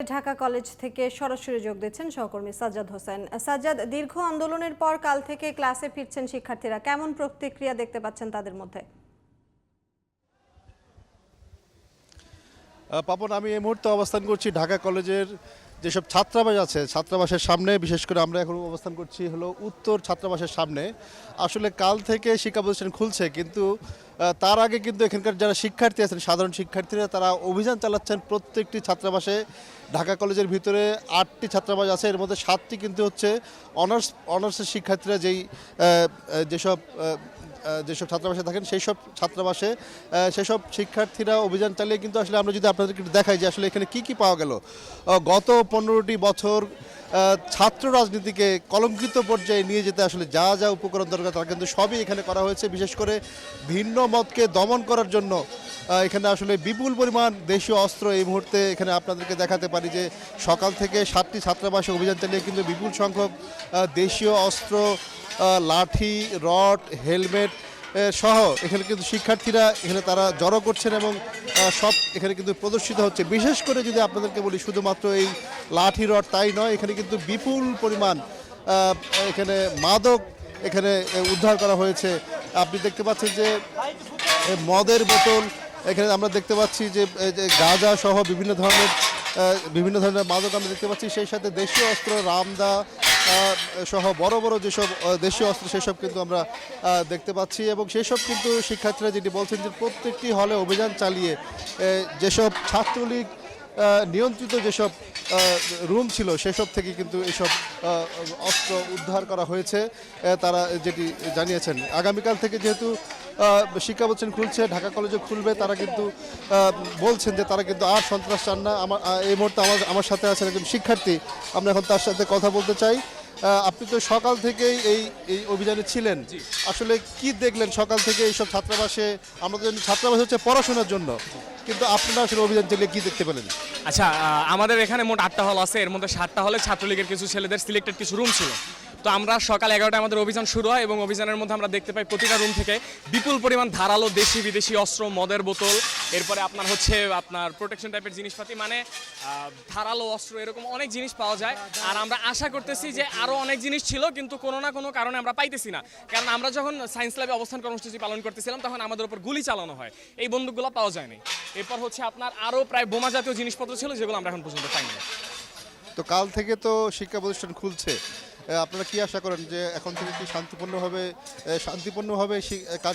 Dhaka college থেকে সরাসরি যোগ দিচ্ছেন সহকর্মী সাজ্জাদ হোসেন। সাজ্জাদ, দীর্ঘ আন্দোলনের পর কাল থেকে ক্লাসে ফিরছেন শিক্ষার্থীরা। কেমন প্রতিক্রিয়া দেখতে পাচ্ছেন তাদের মধ্যে? পাপন, আমি এই মুহূর্তে অবস্থান করছি ঢাকা কলেজের যেসব ছাত্রাবাস আছে, ছাত্রাবাসের সামনে, বিশেষ করে আমরা এখন অবস্থান করছি হলো উত্তর ছাত্রাবাসের সামনে। আসলে কাল থেকে শিক্ষা প্রতিষ্ঠান খুলছে, কিন্তু তার আগে কিন্তু এখানকার যারা শিক্ষার্থী আছেন, সাধারণ শিক্ষার্থীরা, তারা অভিযান চালাচ্ছেন প্রত্যেকটি ছাত্রাবাসে। ঢাকা কলেজের ভিতরে আটটি ছাত্রাবাস আছে, এর মধ্যে সাতটি কিন্তু হচ্ছে অনার্স, অনার্সের শিক্ষার্থীরা যেই যেসব যেসব ছাত্রাবাসে থাকেন সেই সব ছাত্রাবাসে সেসব শিক্ষার্থীরা অভিযান চালিয়ে কিন্তু আসলে আমরা যদি আপনাদেরকে একটু দেখাই যে আসলে এখানে কি কি পাওয়া গেল। গত পনেরোটি বছর ছাত্র রাজনীতিকে কলঙ্কিত পর্যায়ে নিয়ে যেতে আসলে যা যা উপকরণ দরকার তারা কিন্তু সবই এখানে করা হয়েছে। বিশেষ করে ভিন্ন মতকে দমন করার জন্য এখানে আসলে বিপুল পরিমাণ দেশীয় অস্ত্র এই মুহূর্তে এখানে আপনাদেরকে দেখাতে পারি যে সকাল থেকে সাতটি ছাত্রাবাসে অভিযান চালিয়ে কিন্তু বিপুল সংখ্যক দেশীয় অস্ত্র লাঠি, রড, হেলমেট সহ এখানে কিন্তু শিক্ষার্থীরা এখানে তারা জড়ো করছেন এবং সব এখানে কিন্তু প্রদর্শিত হচ্ছে। বিশেষ করে যদি আপনাদেরকে বলি, শুধুমাত্র এই লাঠি, রড তাই নয়, এখানে কিন্তু বিপুল পরিমাণ এখানে মাদক এখানে উদ্ধার করা হয়েছে। আপনি দেখতে পাচ্ছেন যে মদের বোতল এখানে আমরা দেখতে পাচ্ছি যে গাঁজা সহ বিভিন্ন ধরনের বিভিন্ন ধরনের মাদক আমরা দেখতে পাচ্ছি। সেই সাথে দেশীয় অস্ত্র, রামদা সহ বড় বড় যেসব দেশীয় অস্ত্র, সেসব কিন্তু আমরা দেখতে পাচ্ছি। এবং সেসব কিন্তু শিক্ষার্থীরা যেটি বলছেন যে, প্রত্যেকটি হলে অভিযান চালিয়ে যেসব ছাত্রলীগ নিয়ন্ত্রিত যেসব রুম ছিল, সেসব থেকে কিন্তু এসব অস্ত্র উদ্ধার করা হয়েছে। তারা যেটি জানিয়েছেন। আগামীকাল থেকে যেহেতু শিক্ষা প্রতিষ্ঠান খুলছে ঢাকা কলেজে খুলবে তারা কিন্তু বলছেন যে তারা কিন্তু আর সন্ত্রাস চান না। আমার এই মুহূর্তে আমার আমার সাথে আছেন একজন শিক্ষার্থী। আমরা এখন তার সাথে কথা বলতে চাই। আপনি তো সকাল থেকেই এই এই অভিযানে ছিলেন। আসলে কি দেখলেন সকাল থেকে এইসব ছাত্রাবাসে? আমরা জানি ছাত্রাবাস হচ্ছে পড়াশোনার জন্য। কিন্তু আপনারা আসলে অভিযান চালিয়ে কি দেখতে পেলেন? আচ্ছা আমাদের এখানে মোট আটটা হল আছে। এর মধ্যে সাতটা হলে ছাত্রলীগের কিছু ছেলেদের সিলেক্টেড কিছু রুম ছিল। তো আমরা সকাল এগারোটায় আমাদের অভিযান শুরু হয় এবং অভিযানের মধ্যে আমরা দেখতে পাই প্রতিটা রুম থেকে বিপুল পরিমাণ ধারালো দেশি বিদেশি অস্ত্র, মদের বোতল, এরপরে আপনার হচ্ছে আপনার প্রোটেকশন টাইপের জিনিসপাতি মানে ধারালো অস্ত্র, এরকম অনেক জিনিস পাওয়া যায়। আর আমরা আশা করতেছি যে আরও অনেক জিনিস ছিল, কিন্তু কোনো না কোনো কারণে আমরা পাইতেছি না। কারণ আমরা যখন সায়েন্স ল্যাবে অবস্থান কর্মসূচি পালন করতেছিলাম, তখন আমাদের উপর গুলি চালানো হয়। এই বন্দুকগুলো পাওয়া যায়নি। এরপর হচ্ছে আপনার আরও প্রায় বোমা জাতীয় জিনিসপত্র ছিল, যেগুলো আমরা এখন পর্যন্ত পাইনি। তো কাল থেকে তো শিক্ষা প্রতিষ্ঠান খুলছে আপনারা কি আশা করেন যে এখন থেকে কি শান্তিপূর্ণভাবে শান্তিপূর্ণভাবে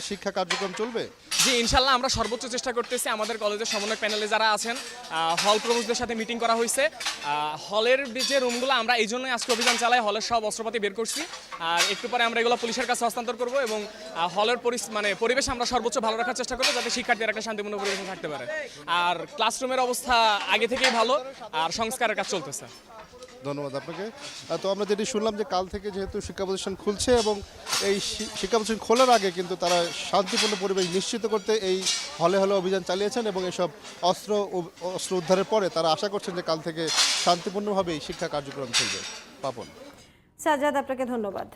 শিক্ষা কার্যক্রম চলবে? জি ইনশাল্লাহ আমরা সর্বোচ্চ চেষ্টা করতেছি আমাদের কলেজের সমন্বয় প্যানেলে যারা আছেন হল প্রভুজদের সাথে মিটিং করা হয়েছে। হলের যে রুমগুলো, আমরা এই জন্যই আজকে অভিযান চালাই, হলের সব অস্ত্রপাতি বের করছি। আর একটু পরে আমরা এগুলো পুলিশের কাছে হস্তান্তর করব এবং হলের মানে পরিবেশ আমরা সর্বোচ্চ ভালো রাখার চেষ্টা করব যাতে শিক্ষার্থীরা একটা শান্তিপূর্ণ পরিবেশে থাকতে পারে। আর ক্লাসরুমের অবস্থা আগে থেকেই ভালো, আর সংস্কারের কাজ চলতেছে। ধন্যবাদ আপনাকে। তো আমরা যেটি শুনলাম যে কাল থেকে যেহেতু শিক্ষা প্রতিষ্ঠান খুলছে এবং এই শিক্ষা প্রতিষ্ঠান খোলার আগে কিন্তু তারা শান্তিপূর্ণ পরিবেশ নিশ্চিত করতে এই হলে হলে অভিযান চালিয়েছেন এবং এসব অস্ত্র অস্ত্র উদ্ধারের পরে তারা আশা করছেন যে কাল থেকে শান্তিপূর্ণভাবেই শিক্ষা কার্যক্রম চলবে। পাপন। সাজাদ আপনাকে ধন্যবাদ।